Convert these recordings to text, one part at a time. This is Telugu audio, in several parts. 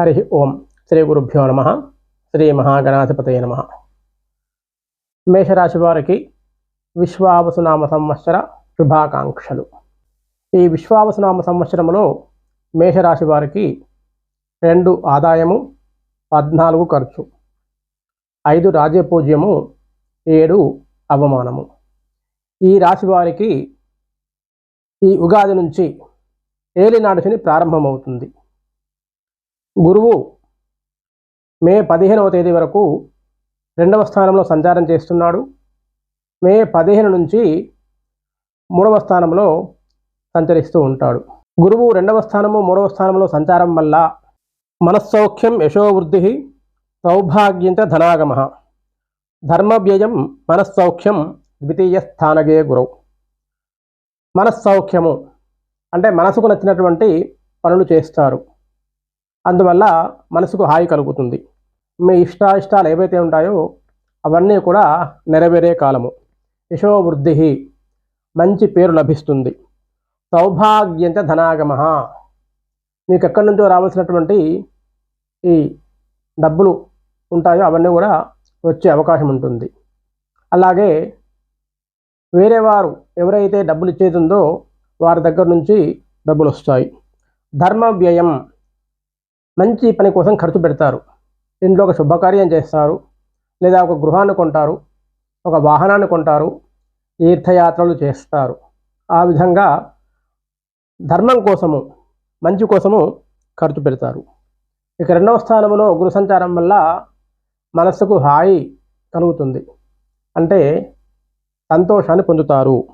హరి ఓం. శ్రీ గురుభ్యో నమ. శ్రీ మహాగణాధిపతయ నమ. మేషరాశి వారికి విశ్వావసునామ సంవత్సర శుభాకాంక్షలు. ఈ విశ్వావసునామ సంవత్సరంలో మేషరాశి వారికి రెండు ఆదాయము పద్నాలుగు ఖర్చు. ఐదు రాజపూజ్యము ఏడు అవమానము. ఈ రాశి వారికి ఈ ఉగాది నుంచి ఏలినాడు శని ప్రారంభమవుతుంది. గురువు మే పదిహేనవ తేదీ వరకు రెండవ స్థానంలో సంచారం చేస్తున్నాడు. మే పదిహేను నుంచి మూడవ స్థానంలో సంచరిస్తూ ఉంటాడు. గురువు రెండవ స్థానము మూడవ స్థానంలో సంచారం వల్ల మనస్సౌఖ్యం యశోవృద్ధి సౌభాగ్యంచ ధనాగమ. ధర్మవ్యయం మనస్సౌఖ్యం ద్వితీయ స్థానగే గురువు. మనస్సౌఖ్యము అంటే మనసుకు నచ్చినటువంటి పనులు చేస్తారు. అందువల్ల మనసుకు హాయి కలుగుతుంది. మీ ఇష్టాయిష్టాలు ఏవైతే ఉంటాయో అవన్నీ కూడా నెరవేరే కాలము. యశోవృద్ధి మంచి పేరు లభిస్తుంది. సౌభాగ్యంత ధనాగమ. మీకు ఎక్కడి నుంచో రావాల్సినటువంటి ఈ డబ్బులు ఉంటాయో అవన్నీ కూడా వచ్చే అవకాశం ఉంటుంది. అలాగే వేరే వారు ఎవరైతే డబ్బులు ఇచ్చేది ఉందో వారి దగ్గర నుంచి డబ్బులు వస్తాయి. ధర్మ వ్యయం మంచి పని కోసం ఖర్చు పెడతారు. ఇంట్లో ఒక శుభకార్యం చేస్తారు. లేదా ఒక గృహాన్ని కొంటారు. ఒక వాహనాన్ని కొంటారు. తీర్థయాత్రలు చేస్తారు. ఆ విధంగా ధర్మం కోసము మంచి కోసము ఖర్చు పెడతారు. ఇక రెండవ స్థానంలో గురు సంచారం వల్ల మనస్సుకు హాయి కలుగుతుంది. అంటే సంతోషాన్ని పొందుతారు.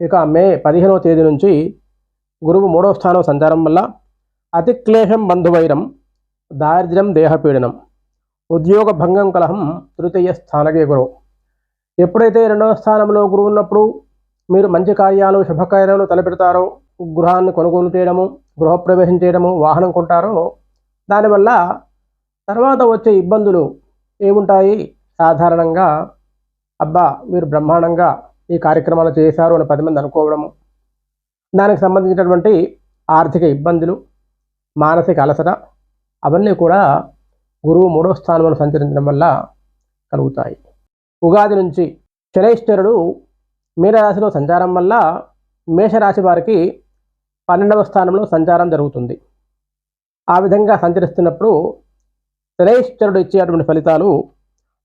ఇక మే పదిహేనవ తేదీ నుంచి గురువు మూడవ స్థానం సంచారం వల్ల అతిక్లేశం బంధువైరం దారిద్ర్యం దేహపీడనం. ఉద్యోగ భంగం కలహం తృతీయ స్థానకే గురువు. ఎప్పుడైతే రెండవ స్థానంలో గురువు ఉన్నప్పుడు మీరు మంచి కార్యాలు శుభకార్యాలు తలపెడతారో గృహాన్ని కొనుగోలు చేయడము గృహప్రవేశం చేయడము వాహనం కొంటారో దానివల్ల తర్వాత వచ్చే ఇబ్బందులు ఏముంటాయి? సాధారణంగా అబ్బా మీరు బ్రహ్మాండంగా ఈ కార్యక్రమాలు చేశారు అని పది మంది అనుకోవడము. దానికి సంబంధించినటువంటి ఆర్థిక ఇబ్బందులు మానసిక అలసట అవన్నీ కూడా గురువు మూడో స్థానంలో సంచరించడం వల్ల కలుగుతాయి. ఉగాది నుంచి శనైశ్వరుడు మీనరాశిలో సంచారం వల్ల మేషరాశి వారికి పన్నెండవ స్థానంలో సంచారం జరుగుతుంది. ఆ విధంగా సంచరిస్తున్నప్పుడు శనైశ్వరుడు ఇచ్చేటువంటి ఫలితాలు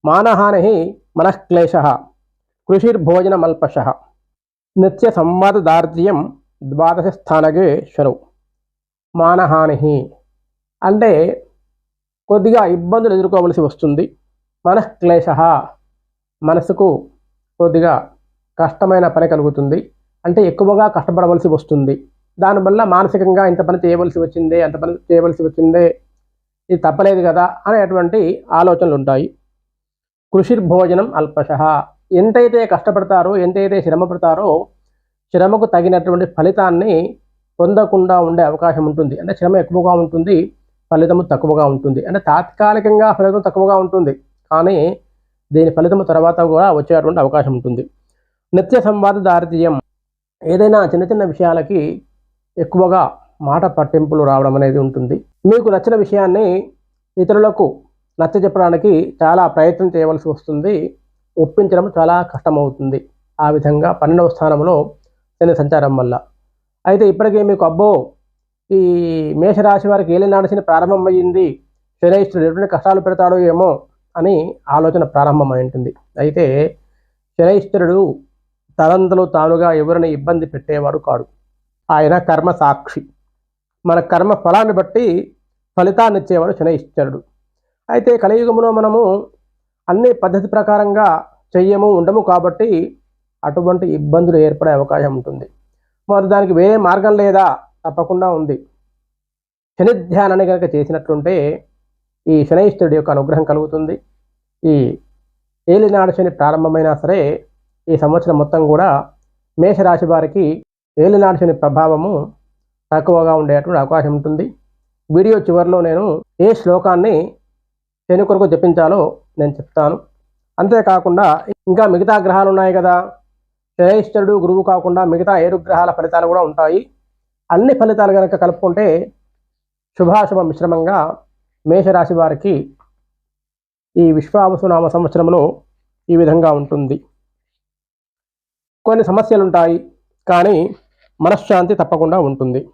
మానహాని మనఃక్లేశ కృషిర్భోజనమల్పశ. నిత్య సంవాద సంవాదదార్ఢ్యం ద్వాదశ స్థానగే శను మానహాని అంటే కొద్దిగా ఇబ్బందులు ఎదుర్కోవలసి వస్తుంది. మనఃక్లేశ మనసుకు కొద్దిగా కష్టమైన పని కలుగుతుంది. అంటే ఎక్కువగా కష్టపడవలసి వస్తుంది. దానివల్ల మానసికంగా ఇంత పని చేయవలసి వచ్చిందే అంత పని చేయవలసి వచ్చిందే ఇది తప్పలేదు కదా అనేటువంటి ఆలోచనలు ఉంటాయి. కృషిర్భోజనం అల్పశ. ఎంతైతే కష్టపడతారో ఎంతైతే శ్రమ పడతారో శ్రమకు తగినటువంటి ఫలితాన్ని పొందకుండా ఉండే అవకాశం ఉంటుంది. అంటే శ్రమ ఎక్కువగా ఉంటుంది. ఫలితము తక్కువగా ఉంటుంది. అంటే తాత్కాలికంగా ఫలితం తక్కువగా ఉంటుంది. కానీ దీని ఫలితము తర్వాత కూడా వచ్చేటువంటి అవకాశం ఉంటుంది. నిత్య సంవాద దారితీయం ఏదైనా చిన్న చిన్న విషయాలకి ఎక్కువగా మాట పట్టింపులు రావడం అనేది ఉంటుంది. మీకు నచ్చిన విషయాన్ని ఇతరులకు నచ్చ చెప్పడానికి చాలా ప్రయత్నం చేయవలసి వస్తుంది. ఒప్పించడం చాలా కష్టమవుతుంది. ఆ విధంగా పన్నెండవ స్థానంలో శని సంచారం వల్ల. అయితే ఇప్పటికే మీకు అబ్బో ఈ మేషరాశి వారికి ఏలినాడు శని ప్రారంభమయ్యింది శనైశ్వరుడు ఎటువంటి కష్టాలు పెడతాడో ఏమో అని ఆలోచన ప్రారంభమై ఉంటుంది అయితే శనైశ్వరుడు తనంతలో తానుగా ఎవరిని ఇబ్బంది పెట్టేవాడు కాడు. ఆయన కర్మ సాక్షి. మన కర్మ ఫలాన్ని బట్టి ఫలితాన్ని ఇచ్చేవాడు శనైశ్వరుడు అయితే కలియుగంలో మనము అన్ని పద్ధతి ప్రకారంగా చెయ్యము ఉండము కాబట్టి అటువంటి ఇబ్బందులు ఏర్పడే అవకాశం ఉంటుంది. మరి దానికి వేరే మార్గం లేదా? తప్పకుండా ఉంది. శని ధ్యానాన్ని కనుక చేసినట్లుంటే ఈ శనైష్ఠుడి యొక్క అనుగ్రహం కలుగుతుంది. ఈ ఏలినాడు శని ప్రారంభమైనా సరే ఈ సంవత్సరం మొత్తం కూడా మేషరాశి వారికి ఏలినాడు శని ప్రభావము తక్కువగా ఉండేటువంటి అవకాశం ఉంటుంది. వీడియో చివరిలో నేను ఏ శ్లోకాన్ని శని కొరకు జపించాలో నేను చెప్తాను. అంతేకాకుండా ఇంకా మిగతా గ్రహాలు ఉన్నాయి కదా. శనైశ్వరుడు గురువు కాకుండా మిగతా ఏడు గ్రహాల ఫలితాలు కూడా ఉంటాయి. అన్ని ఫలితాలు కనుక కలుపుకుంటే శుభాశుభ మిశ్రమంగా మేషరాశి వారికి ఈ విశ్వావసునామ సంవత్సరంలో ఈ విధంగా ఉంటుంది. కొన్ని సమస్యలు ఉంటాయి కానీ మనశ్శాంతి తప్పకుండా ఉంటుంది.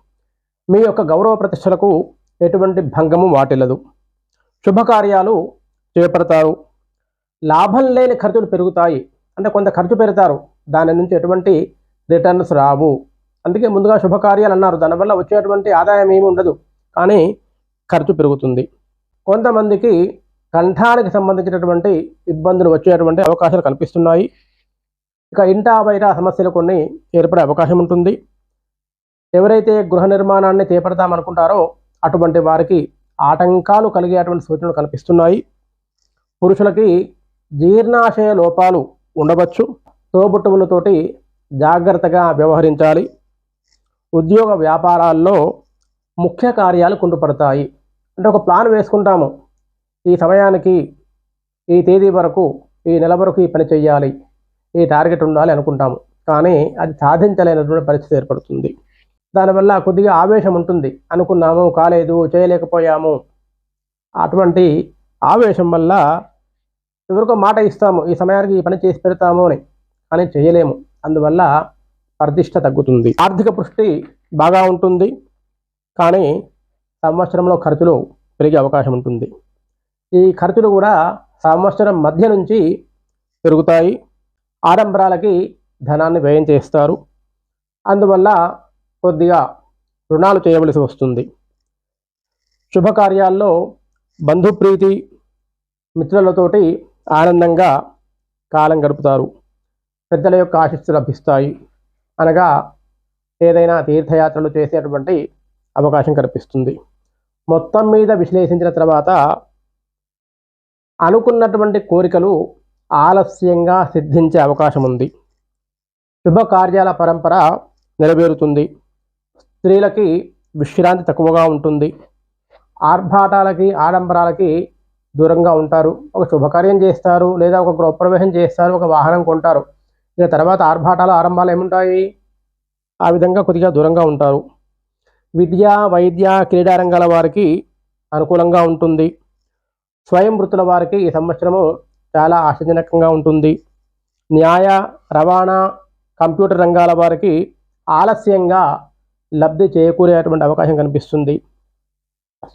మీ యొక్క గౌరవ ప్రతిష్టలకు ఎటువంటి భంగము వాటిల్లదు. శుభకార్యాలు చేపడతారు. లాభం లేని ఖర్చులు పెరుగుతాయి. అంటే కొంత ఖర్చు పెడతారు. దాని నుంచి ఎటువంటి రిటర్న్స్ రావు. అందుకే ముందుగా శుభకార్యాలు అన్నారు. దానివల్ల వచ్చేటువంటి ఆదాయం ఏమి ఉండదు. కానీ ఖర్చు పెరుగుతుంది. కొంతమందికి కంఠానికి సంబంధించినటువంటి ఇబ్బందులు వచ్చేటువంటి అవకాశాలు కనిపిస్తున్నాయి. ఇక ఇంటా బయట సమస్యలు కొన్ని ఏర్పడే అవకాశం ఉంటుంది. ఎవరైతే గృహ నిర్మాణాన్ని చేపడతామనుకుంటారో అటువంటి వారికి ఆటంకాలు కలిగేటువంటి సూచనలు కనిపిస్తున్నాయి. పురుషులకి జీర్ణాశయ లోపాలు ఉండవచ్చు. తోబుట్టువులతోటి జాగ్రత్తగా వ్యవహరించాలి. ఉద్యోగ వ్యాపారాల్లో ముఖ్య కార్యాలు కుంటుపడతాయి. అంటే ఒక ప్లాన్ వేసుకుంటాము. ఈ సమయానికి ఈ తేదీ వరకు ఈ నెల వరకు ఈ పని చేయాలి ఈ టార్గెట్ ఉండాలి అనుకుంటాము. కానీ అది సాధించలేనటువంటి పరిస్థితి ఏర్పడుతుంది. దానివల్ల కొద్దిగా ఆవేశం ఉంటుంది. అనుకున్నాము కాలేదు చేయలేకపోయాము. అటువంటి ఆవేశం వల్ల ఎవరికో మాట ఇస్తాము. ఈ సమయానికి ఈ పని చేసి పెడతాము అని. కానీ చేయలేము. అందువల్ల అర్ధిష్ట తగ్గుతుంది. ఆర్థిక పుష్టి బాగా ఉంటుంది. కానీ సంవత్సరంలో ఖర్చులు పెరిగే అవకాశం ఉంటుంది. ఈ ఖర్చులు కూడా సంవత్సరం మధ్య నుంచి పెరుగుతాయి. ఆడంబరాలకి ధనాన్ని వ్యయం చేస్తారు. అందువల్ల కొద్దిగా రుణాలు చేయవలసి వస్తుంది. శుభకార్యాల్లో బంధుప్రీతి మిత్రులతోటి ఆనందంగా కాలం గడుపుతారు. పెద్దల యొక్క ఆశస్సు లభిస్తాయి. అనగా ఏదైనా తీర్థయాత్రలు చేసేటువంటి అవకాశం కనిపిస్తుంది మొత్తం మీద విశ్లేషించిన తర్వాత అనుకున్నటువంటి కోరికలు ఆలస్యంగా సిద్ధించే అవకాశం ఉంది. శుభకార్యాల పరంపర నెరవేరుతుంది. స్త్రీలకి విశ్రాంతి తక్కువగా ఉంటుంది. ఆర్భాటాలకి ఆడంబరాలకి దూరంగా ఉంటారు. ఒక శుభకార్యం చేస్తారు లేదా ఒక గృహప్రవేశం చేస్తారు ఒక వాహనం కొంటారు. ఇక తర్వాత ఆర్భాటాల ఆరంభాలు ఏముంటాయి? ఆ విధంగా కొద్దిగా దూరంగా ఉంటారు. విద్య వైద్య క్రీడా రంగాల వారికి అనుకూలంగా ఉంటుంది. స్వయం వృత్తుల వారికి ఈ సంవత్సరము చాలా ఆశాజనకంగా ఉంటుంది. న్యాయ రవాణా కంప్యూటర్ రంగాల వారికి ఆలస్యంగా లబ్ధి చేకూరేటువంటి అవకాశం కనిపిస్తుంది.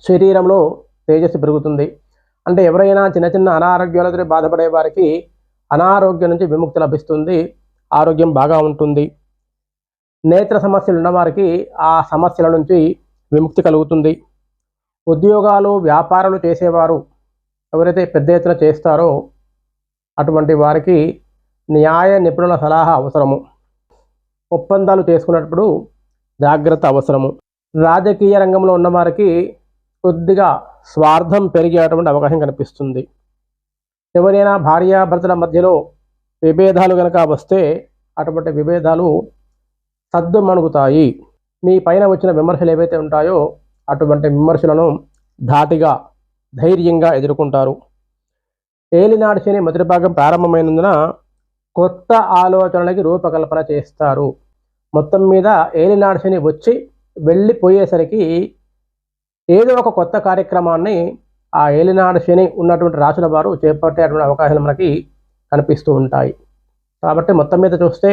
శరీరంలో తేజస్సు పెరుగుతుంది. అంటే ఎవరైనా చిన్న చిన్న అనారోగ్యాలతో బాధపడే వారికి అనారోగ్యం నుంచి విముక్తి లభిస్తుంది ఆరోగ్యం బాగా ఉంటుంది. నేత్ర సమస్యలు ఉన్నవారికి ఆ సమస్యల నుంచి విముక్తి కలుగుతుంది. ఉద్యోగాలు వ్యాపారాలు చేసేవారు ఎవరైతే పెద్ద ఎత్తున చేస్తారో అటువంటి వారికి న్యాయ నిపుణుల సలహా అవసరము. ఒప్పందాలు చేసుకున్నప్పుడు జాగ్రత్త అవసరము. రాజకీయ రంగంలో ఉన్నవారికి కొద్దిగా స్వార్థం పెరిగేటువంటి అవకాశం కనిపిస్తుంది. ఎవరైనా భార్యాభర్తల మధ్యలో విభేదాలు కనుక వస్తే అటువంటి విభేదాలు సద్దుమణుగుతాయి. మీ పైన వచ్చిన విమర్శలు ఏవైతే ఉంటాయో అటువంటి విమర్శలను ధాటిగా ధైర్యంగా ఎదుర్కొంటారు. ఏలినాడు శని మొదటి భాగం ప్రారంభమైనందున కొత్త ఆలోచనలకి రూపకల్పన చేస్తారు. మొత్తం మీద ఏలినాడు శని వచ్చి వెళ్ళిపోయేసరికి ఏదో ఒక కొత్త కార్యక్రమాన్ని ఆ ఏలినాడు శని ఉన్నటువంటి రాసుల వారు చేపట్టేటువంటి అవకాశాలు మనకి కనిపిస్తూ ఉంటాయి. కాబట్టి మొత్తం మీద చూస్తే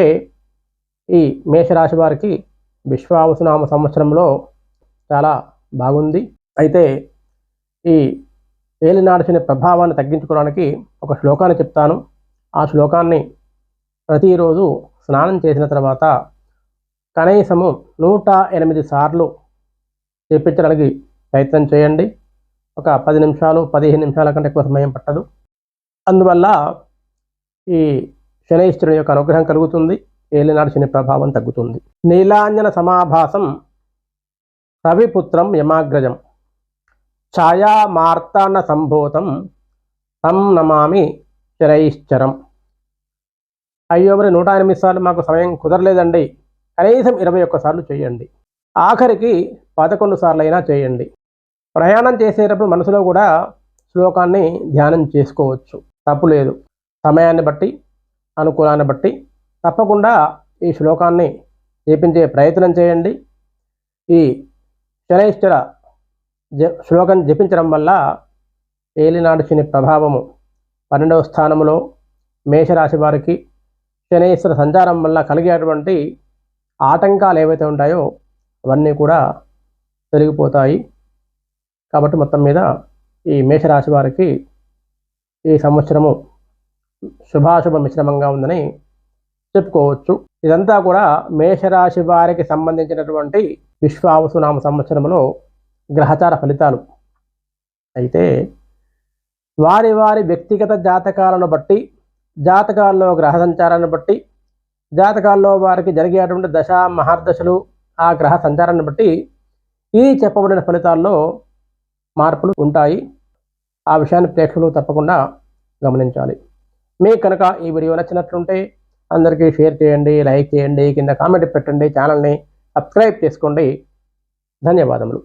ఈ మేషరాశి వారికి విశ్వావసునామ సంవత్సరంలో చాలా బాగుంది. అయితే ఈ ఏలినాడు శని ప్రభావాన్ని తగ్గించుకోవడానికి ఒక శ్లోకాన్ని చెప్తాను. ఆ శ్లోకాన్ని ప్రతిరోజు స్నానం చేసిన తర్వాత కనీసము నూట ఎనిమిది సార్లు చేపించడానికి ప్రయత్నం చేయండి. ఒక పది నిమిషాలు పదిహేను నిమిషాల కంటే ఎక్కువ సమయం పట్టదు. అందువల్ల ఈ శనైశ్వరుని యొక్క అనుగ్రహం కలుగుతుంది. ఏలినాడు శని ప్రభావం తగ్గుతుంది. నీలాంజన సమాభాసం రవిపుత్రం యమాగ్రజం ఛాయా మార్తాన్న సంభూతం తం నమామి శనైశ్చరం. అయ్యో మరి నూట ఎనిమిది సార్లు మాకు సమయం కుదరలేదండి. కనీసం ఇరవై ఒక్కసార్లు చేయండి. ఆఖరికి పదకొండు సార్లు అయినా చేయండి. ప్రయాణం చేసేటప్పుడు మనసులో కూడా శ్లోకాన్ని ధ్యానం చేసుకోవచ్చు. తప్పు లేదు. సమయాన్ని బట్టి అనుకూలాన్ని బట్టి తప్పకుండా ఈ శ్లోకాన్ని జపించే ప్రయత్నం చేయండి. ఈ శనైశ్వర జ శ్లోకం జపించడం వల్ల ఏలినాడు శని ప్రభావము పన్నెండవ స్థానంలో మేషరాశి వారికి శనైశ్వర సంచారం వల్ల కలిగేటువంటి ఆటంకాలు ఏవైతే ఉంటాయో అవన్నీ కూడా తొలగిపోతాయి. కాబట్టి మొత్తం మీద ఈ మేషరాశి వారికి ఈ సంవత్సరము శుభాశుభ మిశ్రమంగా ఉందని చెప్పుకోవచ్చు. ఇదంతా కూడా మేషరాశి వారికి సంబంధించినటువంటి విశ్వావసునామ సంవత్సరంలో గ్రహచార ఫలితాలు. అయితే వారి వారి వ్యక్తిగత జాతకాలను బట్టి జాతకాల్లో గ్రహ సంచారాన్ని బట్టి జాతకాల్లో వారికి జరిగేటువంటి దశ మహర్దశలు ఆ గ్రహ సంచారాన్ని బట్టి ఈ చెప్పబడిన ఫలితాల్లో మార్పులు ఉంటాయి. ఆ విషయాన్ని ప్రేక్షకులు తప్పకుండా గమనించాలి. మీకు కనుక ఈ వీడియో నచ్చినట్లుంటే అందరికీ షేర్ చేయండి లైక్ చేయండి కింద కామెంట్ పెట్టండి ఛానల్ని సబ్స్క్రైబ్ చేసుకోండి. ధన్యవాదములు.